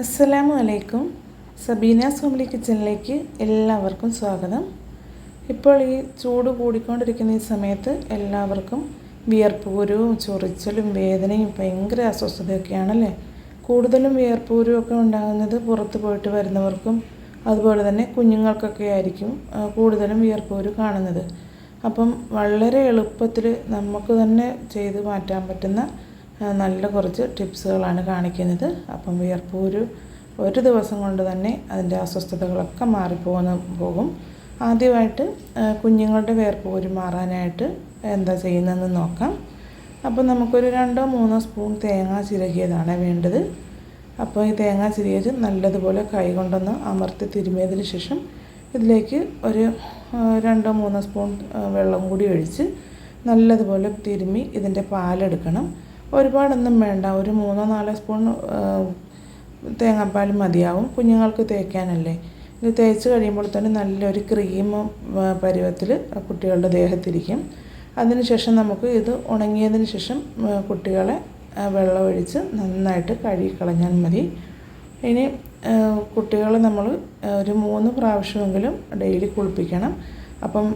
അസ്സലാമു അലൈക്കും സബീന സോമലി കിച്ചണിലേക്ക് എല്ലാവർക്കും സ്വാഗതം. ഇപ്പോൾ ഈ ചൂട് കൂടിക്കൊണ്ടിരിക്കുന്ന ഈ സമയത്ത് എല്ലാവർക്കും വിയർപ്പൂരവും ചൊറിച്ചിലും വേദനയും ഭയങ്കര അസ്വസ്ഥതയൊക്കെയാണല്ലേ? കൂടുതലും വിയർപ്പൂരവും ഒക്കെ ഉണ്ടാകുന്നത് പുറത്ത് പോയിട്ട് വരുന്നവർക്കും അതുപോലെ തന്നെ കുഞ്ഞുങ്ങൾക്കൊക്കെ ആയിരിക്കും കൂടുതലും വിയർപ്പൂര് കാണുന്നത്. അപ്പം വളരെ എളുപ്പത്തിൽ നമുക്ക് തന്നെ ചെയ്ത് മാറ്റാൻ പറ്റുന്ന നല്ല കുറച്ച് ടിപ്സുകളാണ് കാണിക്കുന്നത്. അപ്പം വിയർപ്പ് ഒരു ഒരു ദിവസം കൊണ്ട് തന്നെ അതിന്റെ അസ്വസ്ഥതകളൊക്കെ മാറിപ്പോകുന്ന പോകും. ആദ്യമായിട്ട് കുഞ്ഞുങ്ങളുടെ വിയർപ്പ് ഒരു മാറാനായിട്ട് എന്താ ചെയ്യുന്നതെന്ന് നോക്കാം. അപ്പം നമുക്കൊരു രണ്ടോ മൂന്നോ സ്പൂൺ തേങ്ങ ചിരകിയതാണ് വേണ്ടത്. അപ്പോൾ ഈ തേങ്ങ ചിരകിയത് നല്ലതുപോലെ കൈ കൊണ്ടൊന്ന് അമർത്തി തിരുമിയതിന് ശേഷം ഇതിലേക്ക് ഒരു രണ്ടോ മൂന്നോ സ്പൂൺ വെള്ളം കൂടി ഒഴിച്ച് നല്ലതുപോലെ തിരുമി ഇതിന്റെ പാലെടുക്കണം. ഒരുപാടൊന്നും വേണ്ട. ഒരു മൂന്നോ നാലോ സ്പൂൺ തേങ്ങാപ്പാൽ മതിയാവും. കുഞ്ഞുങ്ങൾക്ക് തേക്കാനല്ലേ. ഇത് തേച്ച് കഴിയുമ്പോൾ തന്നെ നല്ലൊരു ക്രീം പരുവത്തിൽ കുട്ടികളുടെ ദേഹത്തിരിക്കും. അതിനുശേഷം നമുക്ക് ഇത് ഉണങ്ങിയതിന് ശേഷം കുട്ടികളെ വെള്ളമൊഴിച്ച് നന്നായിട്ട് കഴുകിക്കളഞ്ഞാൽ മതി. ഇനി കുട്ടികളെ നമ്മൾ ഒരു മൂന്ന് പ്രാവശ്യമെങ്കിലും ഡെയിലി കുളിപ്പിക്കണം. അപ്പം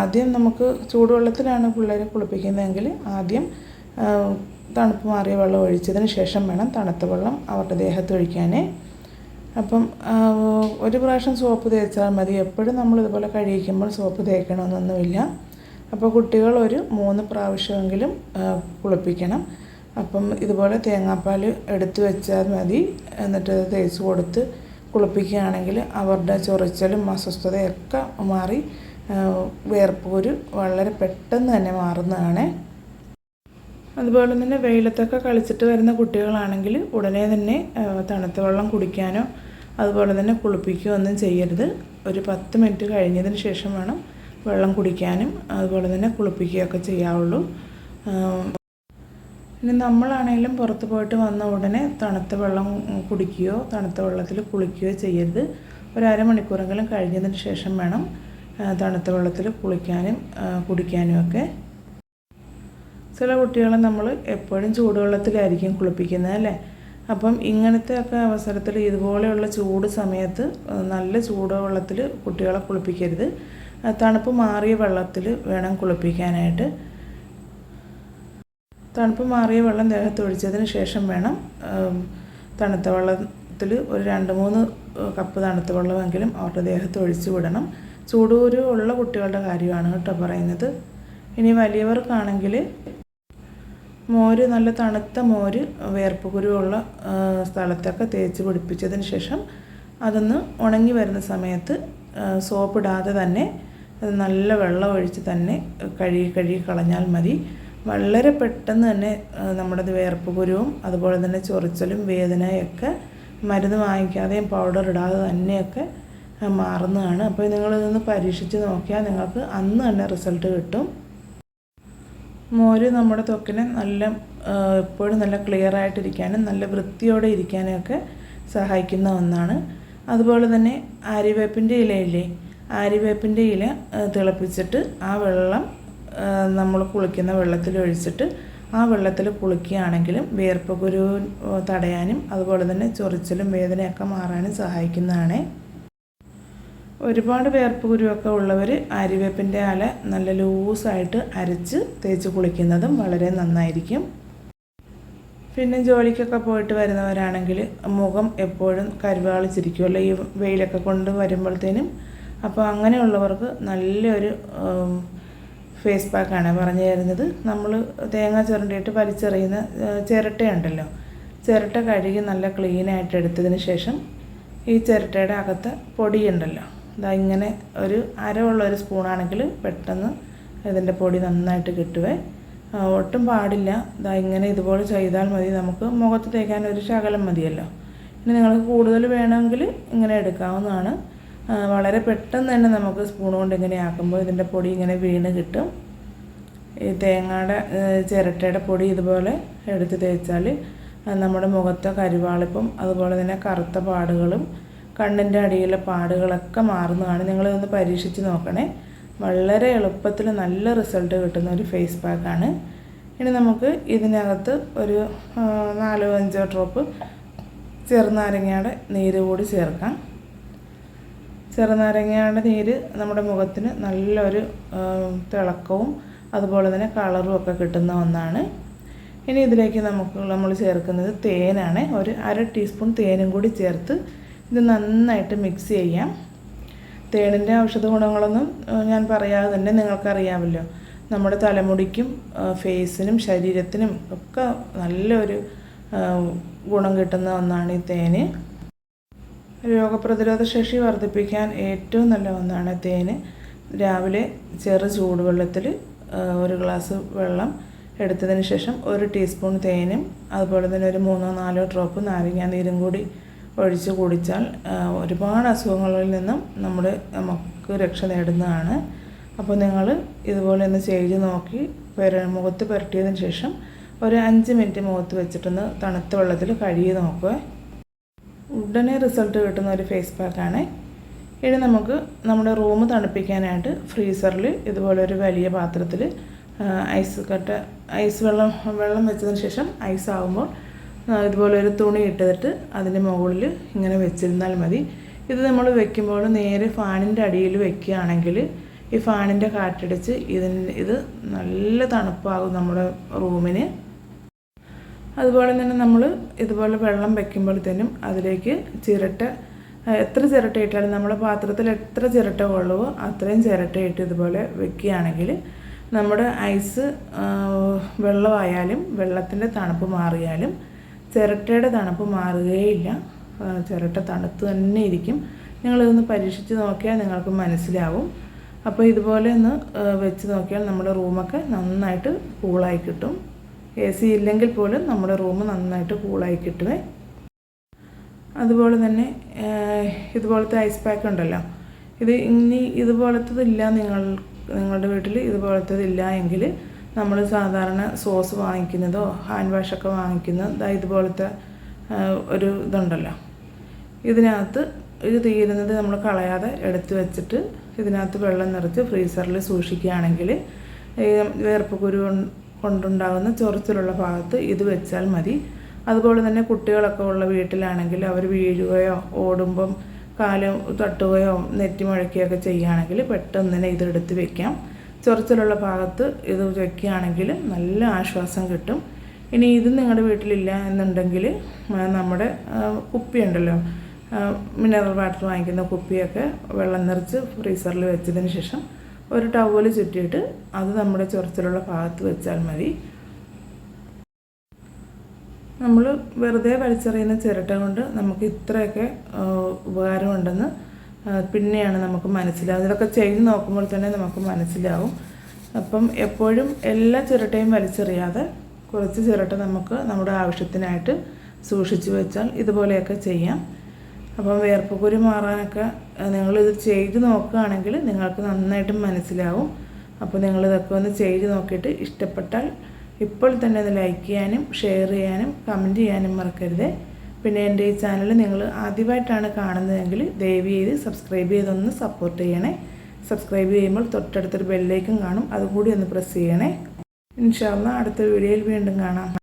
ആദ്യം നമുക്ക് ചൂടുവെള്ളത്തിലാണ് പിള്ളേരെ കുളിപ്പിക്കുന്നതെങ്കിൽ ആദ്യം തണുപ്പ് മാറിയ വെള്ളം ഒഴിച്ചതിന് ശേഷം വേണം തണുത്ത വെള്ളം അവരുടെ ദേഹത്ത് ഒഴിക്കാനേ. അപ്പം ഒരു പ്രാവശ്യം സോപ്പ് തേച്ചാൽ മതി. എപ്പോഴും നമ്മൾ ഇതുപോലെ കഴിക്കുമ്പോൾ സോപ്പ് തേക്കണമെന്നൊന്നുമില്ല. അപ്പോൾ കുട്ടികൾ ഒരു മൂന്ന് പ്രാവശ്യമെങ്കിലും കുളിപ്പിക്കണം. അപ്പം ഇതുപോലെ തേങ്ങാപ്പാൽ എടുത്തു വെച്ചാൽ മതി. എന്നിട്ട് തേച്ച് കൊടുത്ത് കുളിപ്പിക്കുകയാണെങ്കിൽ അവരുടെ ചൊറിച്ചലും അസ്വസ്ഥതയൊക്കെ മാറി വേർപ്പൂര് വളരെ പെട്ടെന്ന് തന്നെ മാറുന്നതാണ്. അതുപോലെ തന്നെ വെയിലത്തൊക്കെ കളിച്ചിട്ട് വരുന്ന കുട്ടികളാണെങ്കിൽ ഉടനെ തന്നെ തണുത്ത വെള്ളം കുടിക്കാനോ അതുപോലെ തന്നെ കുളിപ്പിക്കുകയോ ഒന്നും ചെയ്യരുത്. ഒരു പത്ത് മിനിറ്റ് കഴിഞ്ഞതിന് ശേഷം വേണം വെള്ളം കുടിക്കാനും അതുപോലെ തന്നെ കുളിപ്പിക്കുകയൊക്കെ ചെയ്യാവുള്ളൂ. ഇനി നമ്മളാണെങ്കിലും പുറത്ത് പോയിട്ട് വന്ന ഉടനെ തണുത്ത വെള്ളം കുടിക്കുകയോ തണുത്ത വെള്ളത്തിൽ കുളിക്കുകയോ ചെയ്യരുത്. ഒരു അരമണിക്കൂറെങ്കിലും കഴിഞ്ഞതിന് ശേഷം വേണം തണുത്ത വെള്ളത്തിൽ കുളിക്കാനും കുടിക്കാനും ഒക്കെ. ചില കുട്ടികളെ നമ്മൾ എപ്പോഴും ചൂടുവെള്ളത്തിലായിരിക്കും കുളിപ്പിക്കുന്നത് അല്ലേ? അപ്പം ഇങ്ങനത്തെ ഒക്കെ അവസരത്തിൽ ഇതുപോലെയുള്ള ചൂട് സമയത്ത് നല്ല ചൂടുവെള്ളത്തിൽ കുട്ടികളെ കുളിപ്പിക്കരുത്. തണുപ്പ് മാറിയ വെള്ളത്തിൽ വേണം കുളിപ്പിക്കാനായിട്ട്. തണുപ്പ് മാറിയ വെള്ളം ദേഹത്ത് ഒഴിച്ചതിന് ശേഷം വേണം തണുത്ത വെള്ളത്തിൽ ഒരു രണ്ട് മൂന്ന് കപ്പ് തണുത്ത വെള്ളമെങ്കിലും അവരുടെ ദേഹത്ത് ഒഴിച്ചു വിടണം. ചൂടൂരു ഉള്ള കുട്ടികളുടെ കാര്യമാണ് കേട്ടോ പറയുന്നത്. ഇനി വലിയവർക്കാണെങ്കിൽ മോര് നല്ല തണുത്ത മോര് വേർപ്പ് കുരുവുള്ള സ്ഥലത്തൊക്കെ തേച്ച് പിടിപ്പിച്ചതിന് ശേഷം അതൊന്ന് ഉണങ്ങി വരുന്ന സമയത്ത് സോപ്പ് ഇടാതെ തന്നെ അത് നല്ല വെള്ളം ഒഴിച്ച് തന്നെ കഴുകി കഴുകി കളഞ്ഞാൽ മതി. വളരെ പെട്ടെന്ന് തന്നെ നമ്മുടെ വേർപ്പ് കുരുവും അതുപോലെ തന്നെ ചൊറിച്ചലും വേദനയൊക്കെ മരുന്ന് വാങ്ങിക്കാതെയും പൗഡർ ഇടാതെ തന്നെയൊക്കെ മാറുന്നതാണ്. അപ്പോൾ നിങ്ങളിതൊന്ന് പരീക്ഷിച്ച് നോക്കിയാൽ നിങ്ങൾക്ക് അന്ന് തന്നെ റിസൾട്ട് കിട്ടും. മോര് നമ്മുടെ ത്വക്കിന് നല്ല എപ്പോഴും നല്ല ക്ലിയർ ആയിട്ടിരിക്കാനും നല്ല വൃത്തിയോടെ ഇരിക്കാനൊക്കെ സഹായിക്കുന്ന ഒന്നാണ്. അതുപോലെ തന്നെ ആര്യവേപ്പിന്റെ ഇലയില്ലേ ആര്യവേപ്പിന്റെ ഇല തിളപ്പിച്ചിട്ട് ആ വെള്ളം നമ്മൾ കുളിക്കുന്ന വെള്ളത്തിൽ ഒഴിച്ചിട്ട് ആ വെള്ളത്തിൽ കുളിക്കുകയാണെങ്കിലും വിയർപ്പ് കുരു തടയാനും അതുപോലെ തന്നെ ചൊറിച്ചിലും വേദനയൊക്കെ മാറാനും സഹായിക്കുന്നതാണ്. ഒരുപാട് വേർപ്പ് കുരുവൊക്കെ ഉള്ളവർ ആര്യവേപ്പിന്റെ അല നല്ല ലൂസായിട്ട് അരച്ച് തേച്ച് കുളിക്കുന്നതും വളരെ നന്നായിരിക്കും. പിന്നെ ജോലിക്കൊക്കെ പോയിട്ട് വരുന്നവരാണെങ്കിൽ മുഖം എപ്പോഴും കരുവാളിച്ചിരിക്കുമല്ലോ ഈ വെയിലൊക്കെ കൊണ്ട് വരുമ്പോഴത്തേനും. അപ്പോൾ അങ്ങനെയുള്ളവർക്ക് നല്ലൊരു ഫേസ് പാക്കാണ് പറഞ്ഞു തരുന്നത്. നമ്മൾ തേങ്ങ ചുരണ്ടിയിട്ട് വലിച്ചെറിയുന്ന ചിരട്ടയുണ്ടല്ലോ ചിരട്ട കഴുകി നല്ല ക്ലീനായിട്ട് എടുത്തതിന് ശേഷം ഈ ചിരട്ടയുടെ അകത്ത് പൊടിയുണ്ടല്ലോ ഇതാ ഇങ്ങനെ ഒരു അരമുള്ള ഒരു സ്പൂണാണെങ്കിൽ പെട്ടെന്ന് ഇതിന്റെ പൊടി നന്നായിട്ട് കിട്ടുവേ. ഒട്ടും പാടില്ല. ഇതാ ഇങ്ങനെ ഇതുപോലെ ചെയ്താൽ മതി. നമുക്ക് മുഖത്ത് തേക്കാൻ ഒരു ശകലം മതിയല്ലോ. ഇനി നിങ്ങൾക്ക് കൂടുതൽ വേണമെങ്കിൽ ഇങ്ങനെ എടുക്കാവുന്നതാണ്. വളരെ പെട്ടെന്ന് തന്നെ നമുക്ക് സ്പൂൺ കൊണ്ട് ഇങ്ങനെ ആക്കുമ്പോൾ ഇതിന്റെ പൊടി ഇങ്ങനെ വീണ് കിട്ടും. ഈ തേങ്ങയുടെ ചിരട്ടയുടെ പൊടി ഇതുപോലെ എടുത്ത് തേച്ചാൽ നമ്മുടെ മുഖത്തെ കരുവാളിപ്പും അതുപോലെ തന്നെ കറുത്ത പാടുകളും കണ്ണിന്റെ അടിയിലെ പാടുകളൊക്കെ മാറുന്നതാണ്. നിങ്ങളിതൊന്ന് പരീക്ഷിച്ച് നോക്കണേ. വളരെ എളുപ്പത്തിൽ നല്ല റിസൾട്ട് കിട്ടുന്ന ഒരു ഫേസ് പാക്കാണ്. ഇനി നമുക്ക് ഇതിനകത്ത് ഒരു നാലോ അഞ്ചോ ഡ്രോപ്പ് ചെറുനാരങ്ങയുടെ നീര് കൂടി ചേർക്കാം. ചെറുനാരങ്ങയുടെ നീര് നമ്മുടെ മുഖത്തിന് നല്ലൊരു തിളക്കവും അതുപോലെ തന്നെ കളറും ഒക്കെ കിട്ടുന്ന ഒന്നാണ്. ഇനി ഇതിലേക്ക് നമുക്ക് നമ്മൾ ചേർക്കുന്നത് തേനാണ്. ഒരു അര ടീസ്പൂൺ തേനും കൂടി ചേർത്ത് ഇത് നന്നായിട്ട് മിക്സ് ചെയ്യാം. തേനിന്റെ ഔഷധ ഗുണങ്ങളൊന്നും ഞാൻ പറയാതെ തന്നെ നിങ്ങൾക്കറിയാമല്ലോ. നമ്മുടെ തലമുടിക്കും ഫേസിനും ശരീരത്തിനും ഒക്കെ നല്ലൊരു ഗുണം കിട്ടുന്ന ഒന്നാണ് ഈ തേന്. രോഗപ്രതിരോധ ശേഷി വർദ്ധിപ്പിക്കാൻ ഏറ്റവും നല്ല ഒന്നാണ് തേന്. രാവിലെ ചെറു ചൂടുവെള്ളത്തിൽ ഒരു ഗ്ലാസ് വെള്ളം എടുത്തതിന് ശേഷം ഒരു ടീസ്പൂൺ തേനും അതുപോലെ തന്നെ ഒരു മൂന്നോ നാലോ ഡ്രോപ്പ് നാരങ്ങ നീരും കൂടി ഒഴിച്ച് കുടിച്ചാൽ ഒരുപാട് അസുഖങ്ങളിൽ നിന്നും നമ്മുടെ നമുക്ക് രക്ഷ നേടുന്നതാണ്. അപ്പോൾ നിങ്ങൾ ഇതുപോലെ ഒന്ന് ചെയ്ത് നോക്കി പെര മുഖത്ത് പുരട്ടിയതിന് ശേഷം ഒരു അഞ്ച് മിനിറ്റ് മുഖത്ത് വെച്ചിട്ടൊന്ന് തണുത്ത വെള്ളത്തിൽ കഴുകി നോക്കുക. ഉടനെ റിസൾട്ട് കിട്ടുന്ന ഒരു ഫേസ് പാക്കാണ് ഇനി നമുക്ക് നമ്മുടെ റൂം തണുപ്പിക്കാനായിട്ട് ഫ്രീസറിൽ ഇതുപോലെ ഒരു വലിയ പാത്രത്തിൽ ഐസ് കട്ട ഐസ് വെള്ളം വെള്ളം വെച്ചതിന് ശേഷം ഐസ് ആകുമ്പോൾ ഇതുപോലെ ഒരു തുണി ഇട്ടിട്ട് അതിന്റെ മുകളിൽ ഇങ്ങനെ വെച്ചിരുന്നാൽ മതി. ഇത് നമ്മൾ വെക്കുമ്പോൾ നേരെ ഫാനിന്റെ അടിയിൽ വെക്കുകയാണെങ്കിൽ ഈ ഫാനിന്റെ കാറ്റടിച്ച് ഇതിന് ഇത് നല്ല തണുപ്പാകും നമ്മുടെ റൂമിന്. അതുപോലെ തന്നെ നമ്മൾ ഇതുപോലെ വെള്ളം വെക്കുമ്പോഴത്തേനും അതിലേക്ക് ചിരട്ട എത്ര ചിരട്ട ഇട്ടാലും നമ്മുടെ പാത്രത്തിൽ എത്ര ചിരട്ട കൊള്ളുവോ അത്രയും ചിരട്ട ഇട്ട് ഇതുപോലെ വെക്കുകയാണെങ്കിൽ നമ്മുടെ ഐസ് വെള്ളമായാലും വെള്ളത്തിന്റെ തണുപ്പ് മാറിയാലും ചിരട്ടയുടെ തണുപ്പ് മാറുകയില്ല. ചിരട്ട തണുത്ത് തന്നെ ഇരിക്കും. നിങ്ങളിതൊന്ന് പരീക്ഷിച്ച് നോക്കിയാൽ നിങ്ങൾക്ക് മനസ്സിലാവും. അപ്പോൾ ഇതുപോലെ ഒന്ന് വെച്ച് നോക്കിയാൽ നമ്മുടെ റൂമൊക്കെ നന്നായിട്ട് കൂളായി കിട്ടും. എ സി ഇല്ലെങ്കിൽ പോലും നമ്മുടെ റൂം നന്നായിട്ട് കൂളായി കിട്ടുമേ അതുപോലെ തന്നെ ഇതുപോലത്തെ ഐസ് പാക്ക് ഉണ്ടല്ലോ. ഇത് ഇനി ഇതുപോലത്തതില്ല നിങ്ങൾ നിങ്ങളുടെ വീട്ടിൽ ഇതുപോലത്തതില്ല എങ്കിൽ നമ്മൾ സാധാരണ സോസ് വാങ്ങിക്കുന്നതോ ഹാൻഡ് വാഷൊക്കെ വാങ്ങിക്കുന്ന ഇതുപോലത്തെ ഒരു ഇതുണ്ടല്ലോ. ഇതിനകത്ത് ഇത് തീരുന്നത് നമ്മൾ കളയാതെ എടുത്തു വെച്ചിട്ട് ഇതിനകത്ത് വെള്ളം നിറച്ച് ഫ്രീസറിൽ സൂക്ഷിക്കുകയാണെങ്കിൽ വേർപ്പ് കുരു കൊണ്ടുണ്ടാകുന്ന ചൊറിച്ചിലുള്ള ഭാഗത്ത് ഇത് വെച്ചാൽ മതി. അതുപോലെ തന്നെ കുട്ടികളൊക്കെ ഉള്ള വീട്ടിലാണെങ്കിൽ അവർ വീഴുകയോ ഓടുമ്പം കാൽ തട്ടുകയോ നെറ്റി മുഴക്കുകയൊക്കെ ചെയ്യുകയാണെങ്കിൽ പെട്ടെന്ന് തന്നെ ഇതെടുത്ത് വെക്കാം. ചൊറിച്ചിലുള്ള ഭാഗത്ത് ഇത് വയ്ക്കുകയാണെങ്കിൽ നല്ല ആശ്വാസം കിട്ടും. ഇനി ഇത് നിങ്ങളുടെ വീട്ടിലില്ല എന്നുണ്ടെങ്കിൽ നമ്മുടെ കുപ്പിയുണ്ടല്ലോ. മിനറൽ വാട്ടർ വാങ്ങിക്കുന്ന കുപ്പിയൊക്കെ വെള്ളം നിറച്ച് ഫ്രീസറിൽ വെച്ചതിന് ശേഷം ഒരു ടവൽ ചുറ്റിയിട്ട് അത് നമ്മുടെ ചൊറിച്ചിലുള്ള ഭാഗത്ത് വെച്ചാൽ മതി. നമ്മൾ വെറുതെ വലിച്ചെറിയുന്ന ചിരട്ട കൊണ്ട് നമുക്ക് ഇത്രയൊക്കെ ഉപകാരമുണ്ടെന്ന് പിന്നെയാണ് നമുക്ക് മനസ്സിലാവുന്നത്. ഇതൊക്കെ ചെയ്ത് നോക്കുമ്പോൾ തന്നെ നമുക്ക് മനസ്സിലാവും. അപ്പം എപ്പോഴും എല്ലാ ചിരട്ടയും വലിച്ചെറിയാതെ കുറച്ച് ചിരട്ട നമുക്ക് നമ്മുടെ ആവശ്യത്തിനായിട്ട് സൂക്ഷിച്ചു വെച്ചാൽ ഇതുപോലെയൊക്കെ ചെയ്യാം. അപ്പം വേർപ്പുകുരു മാറാനൊക്കെ നിങ്ങളിത് ചെയ്ത് നോക്കുകയാണെങ്കിൽ നിങ്ങൾക്ക് നന്നായിട്ട് മനസ്സിലാവും. അപ്പോൾ നിങ്ങളിതൊക്കെ ഒന്ന് ചെയ്ത് നോക്കിയിട്ട് ഇഷ്ടപ്പെട്ടാൽ ഇപ്പോൾ തന്നെ ഒന്ന് ലൈക്ക് ചെയ്യാനും ഷെയർ ചെയ്യാനും കമന്റ് ചെയ്യാനും മറക്കരുത്. പിന്നെ എന്റെ ഈ ചാനൽ നിങ്ങൾ ആദ്യമായിട്ടാണ് കാണുന്നതെങ്കിൽ ദയവ് ചെയ്ത് സബ്സ്ക്രൈബ് ചെയ്തൊന്ന് സപ്പോർട്ട് ചെയ്യണേ. സബ്സ്ക്രൈബ് ചെയ്യുമ്പോൾ തൊട്ടടുത്തൊരു ബെല്ലേക്കും കാണും. അതുകൂടി ഒന്ന് പ്രസ് ചെയ്യണേ. ഇൻഷാല്ല അടുത്ത വീഡിയോയിൽ വീണ്ടും കാണാം.